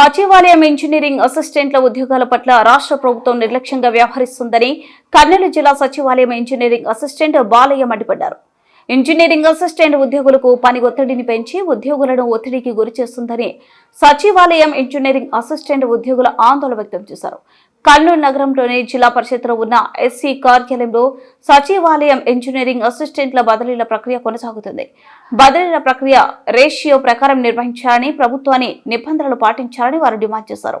సచివాలయం ఇంజనీరింగ్ అసిస్టెంట్ల ఉద్యోగాల పట్ల రాష్ట్ర ప్రభుత్వం నిర్లక్ష్యంగా వ్యవహరిస్తుందని కర్నూలు జిల్లా సచివాలయం ఇంజనీరింగ్ అసిస్టెంట్ బాలయ్య మండిపడ్డారు. ఇంజనీరింగ్ అసిస్టెంట్ ఉద్యోగులకు పని ఒత్తిడిని పెంచి ఉద్యోగులను ఒత్తిడికి గురి చేస్తుందని సచివాలయం ఇంజనీరింగ్ అసిస్టెంట్ ఉద్యోగుల ఆందోళన వ్యక్తం చేశారు. కర్నూలు నగరంలోని జిల్లా పరిషత్లో ఉన్న ఎస్సీ కార్యాలయంలో సచివాలయం ఇంజనీరింగ్ అసిస్టెంట్ల బదిలీల ప్రక్రియ కొనసాగుతుంది. బదిలీల ప్రక్రియ రేషియో ప్రకారం నిర్వహించాలని ప్రభుత్వాన్ని నిబంధనలు పాటించాలని వారు డిమాండ్ చేశారు.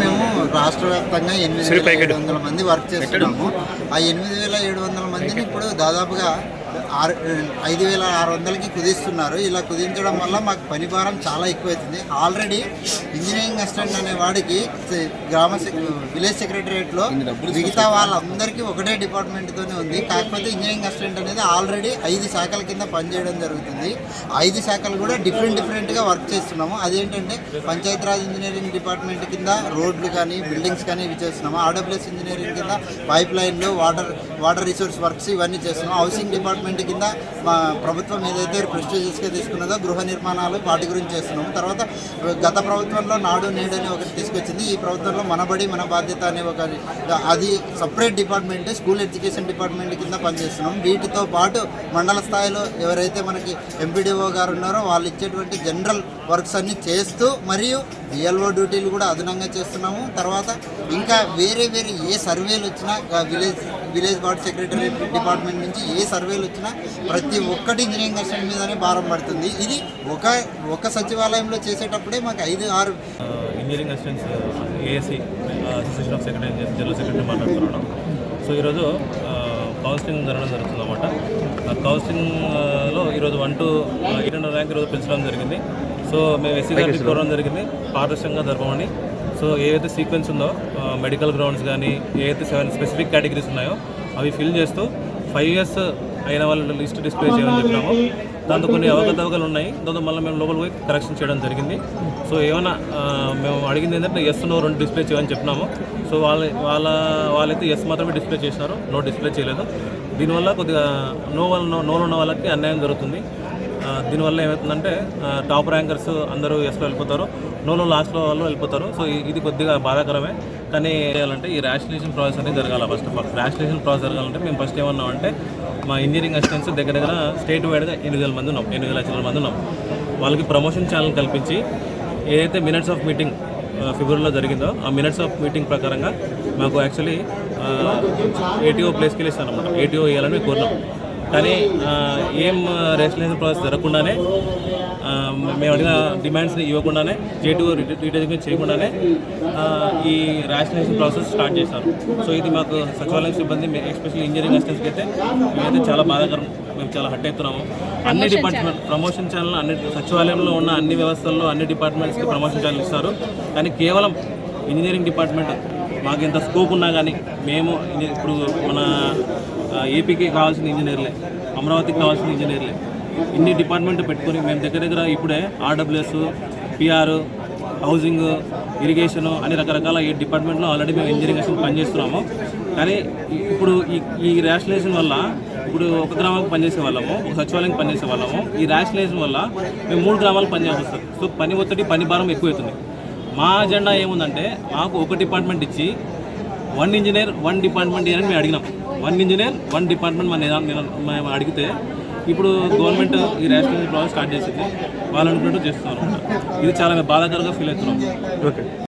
మేము రాష్ట్ర వ్యాప్తంగా ఎనిమిది వేల ఏడు వందల మంది వర్క్ చేస్తున్నాము. ఆ ఎనిమిది వేల ఏడు వందల మందిని ఇప్పుడు దాదాపుగా ఆరు ఐదు వేల ఆరు వందలకి కుదిస్తున్నారు. ఇలా కుదించడం వల్ల మాకు పని భారం చాలా ఎక్కువవుతుంది ఆల్రెడీ ఇంజనీరింగ్ అసిస్టెంట్ అనే వాడికి గ్రామ విలేజ్ సెక్రటరియట్లో మిగతా వాళ్ళందరికీ ఒకటే డిపార్ట్మెంట్తోనే ఉంది. కాకపోతే ఇంజనీరింగ్ అసిస్టెంట్ అనేది ఆల్రెడీ ఐదు శాఖల కింద పనిచేయడం జరుగుతుంది. ఐదు శాఖలు కూడా డిఫరెంట్ డిఫరెంట్గా వర్క్ చేస్తున్నాము. అదేంటంటే పంచాయతీరాజ్ ఇంజనీరింగ్ డిపార్ట్మెంట్ కింద రోడ్లు కానీ బిల్డింగ్స్ కానీ ఇవి చేస్తున్నాము. ఆర్డబ్ల్యూఎస్ ఇంజనీరింగ్ కింద పైప్ లైన్లు వాటర్ వాటర్ రిసోర్స్ వర్క్స్ ఇవన్నీ చేస్తున్నాం హౌసింగ్ డిపార్ట్మెంట్ కింద మా ప్రభుత్వం ఏదైతే ప్రెస్టీజియస్గా తీసుకున్నదో గృహ నిర్మాణాలు వాటి గురించి చేస్తున్నాము. తర్వాత గత ప్రభుత్వంలో నాడు నేడు ఒకటి తీసుకొచ్చింది. ఈ ప్రభుత్వంలో మనబడి మన బాధ్యత అనే ఒక అది separate department school education department కింద పనిచేస్తున్నాం వీటితో పాటు మండల స్థాయిలో ఎవరైతే మనకి ఎంపీడీఓ గారు ఉన్నారో వాళ్ళు ఇచ్చేటువంటి జనరల్ వర్క్స్ అన్ని చేస్తూ మరియు డిఎల్ఓ డ్యూటీలు కూడా అదనంగా చేస్తున్నాము. తర్వాత ఇంకా వేరే వేరే ఏ సర్వేలు వచ్చినా village village ward secretary department నుంచి ఏ సర్వేలు వచ్చినా ప్రతి ఒక్కటి ఇంజనీరింగ్ అసిస్టెంట్ మీదనే భారం పడుతుంది. ఇది ఒక ఒక సచివాలయంలో చేసేటప్పుడే మాకు ఐదు ఆరు engineering assistants ASC association of secretary general secretary మాట్లాడుతున్నాను. సో ఈరోజు కౌన్సిలింగ్ జరగడం జరుగుతుంది అనమాట కౌన్సిలింగ్లో ఈరోజు one to eight hundred rank ఈరోజు పెంచడం జరిగింది. సో మేము ఎస్సీ గారికి కోరడం జరిగింది. పారదర్శకంగా జరపమని సో ఏవైతే సీక్వెన్స్ ఉందో మెడికల్ గ్రౌండ్స్ కానీ ఏవైతే సెవెన్ స్పెసిఫిక్ కేటగిరీస్ ఉన్నాయో అవి ఫిల్ చేస్తూ ఫైవ్ ఇయర్స్ అయిన వాళ్ళ లిస్ట్ డిస్ప్లే చేయమని చెప్పినాము. దాంతో కొన్ని అవకతవకలు ఉన్నాయి. దాంతో మళ్ళీ మేము లోపలికి పోయి కరెక్షన్ చేయడం జరిగింది. సో ఏమైనా మేము అడిగింది ఏంటంటే ఎస్ నో రెండు డిస్ప్లే చేయమని చెప్పినాము. సో వాళ్ళ వాళ్ళ వాళ్ళైతే ఎస్ మాత్రమే డిస్ప్లే చేసినారు. నో డిస్ప్లే చేయలేదు. దీనివల్ల కొద్దిగా నో వాళ్ళ నో నోలో ఉన్న వాళ్ళకి అన్యాయం జరుగుతుంది. దీనివల్ల ఏమవుతుందంటే టాప్ ర్యాంకర్స్ అందరూ ఎస్లో వెళ్ళిపోతారు. నోలో లాస్ట్లో వాళ్ళు వెళ్ళిపోతారు. సో ఇది కొద్దిగా బాధాకరమే. కానీ చేయాలంటే ఈ ర్యాషనలైజేషన్ ప్రాసెస్ అనేది జరగాలి first of all rationalisation process జరగాలంటే మేము ఫస్ట్ ఏమన్నామంటే మా ఇంజనీరింగ్ అసిస్టెంట్స్ దగ్గర దగ్గర స్టేట్ వైడ్గా ఎనిమిది వేల మంది ఉన్నాం. ఎనిమిది లక్షల మంది ఉన్నాం. వాళ్ళకి ప్రమోషన్ ఛానల్ కల్పించి ఏదైతే మినిట్స్ ఆఫ్ మీటింగ్ ఫిబ్రవరిలో జరిగిందో ఆ మినిట్స్ ఆఫ్ మీటింగ్ ప్రకారంగా మాకు యాక్చువల్లీ ఏటీఓ ప్లేస్కి వెళ్ళి ఇస్తానమాట ఏటీఓ ఇవ్వాలని కోరినాం. కానీ ఏం రేషనలైజేషన్ ప్రాసెస్ జరగకుండానే మేము అడిగిన డిమాండ్స్ని ఇవ్వకుండానే జేటీఓ రిటైజింగ్ చేయకుండానే ఈ రేషనలైజేషన్ ప్రాసెస్ స్టార్ట్ చేశారు. సో ఇది మాకు సచివాలయం సిబ్బంది ఎస్పెషల్లీ ఇంజనీరింగ్ అసిస్టెంట్స్కి అయితే మేమైతే చాలా బాధాకరం. మేము చాలా హట్ అవుతున్నాము. అన్ని డిపార్ట్మెంట్ ప్రమోషన్ ఛానల్ అన్ని సచివాలయంలో ఉన్న అన్ని వ్యవస్థల్లో అన్ని డిపార్ట్మెంట్స్కి ప్రమోషన్ ఛానల్ ఇస్తారు. కానీ కేవలం ఇంజనీరింగ్ డిపార్ట్మెంట్ మాకు ఎంత స్కోప్ ఉన్నా కానీ మేము ఇప్పుడు మన ఏపీకి కావాల్సిన ఇంజనీర్లే అమరావతికి కావాల్సిన ఇంజనీర్లే. ఇన్ని డిపార్ట్మెంట్ పెట్టుకొని మేము దగ్గర దగ్గర ఇప్పుడే ఆర్డబ్ల్యూఎస్ పిఆర్ హౌసింగ్ ఇరిగేషన్ అని రకరకాల ఈ డిపార్ట్మెంట్లో ఆల్రెడీ మేము ఇంజనీరింగ్ అసలు పనిచేస్తున్నాము. కానీ ఇప్పుడు ఈ ఈ రేషనలైజేషన్ వల్ల ఇప్పుడు ఒక గ్రామానికి పనిచేసే వాళ్ళము ఒక సచివాలయానికి పనిచేసే వాళ్ళము. ఈ రేషనలైజేషన్ వల్ల మేము మూడు గ్రామాలకు పనిచేయాల్సి వస్తుంది. సో పని ఒత్తిడి పని భారం ఎక్కువవుతుంది మా అజెండా ఏముందంటే మాకు ఒక డిపార్ట్మెంట్ ఇచ్చి వన్ ఇంజనీర్ వన్ డిపార్ట్మెంట్ అని మేము అడిగినాం. వన్ ఇంజనీర్ వన్ డిపార్ట్మెంట్ మన నిదా- అడిగితే ఇప్పుడు గవర్నమెంట్ ఈ రేషనల్ ప్రాసెస్ స్టార్ట్ చేసింది. వాళ్ళు అనుకున్నట్టు చేస్తున్నారు. ఇది చాలా బాధాకరంగా ఫీల్ అవుతున్నాం. ఓకే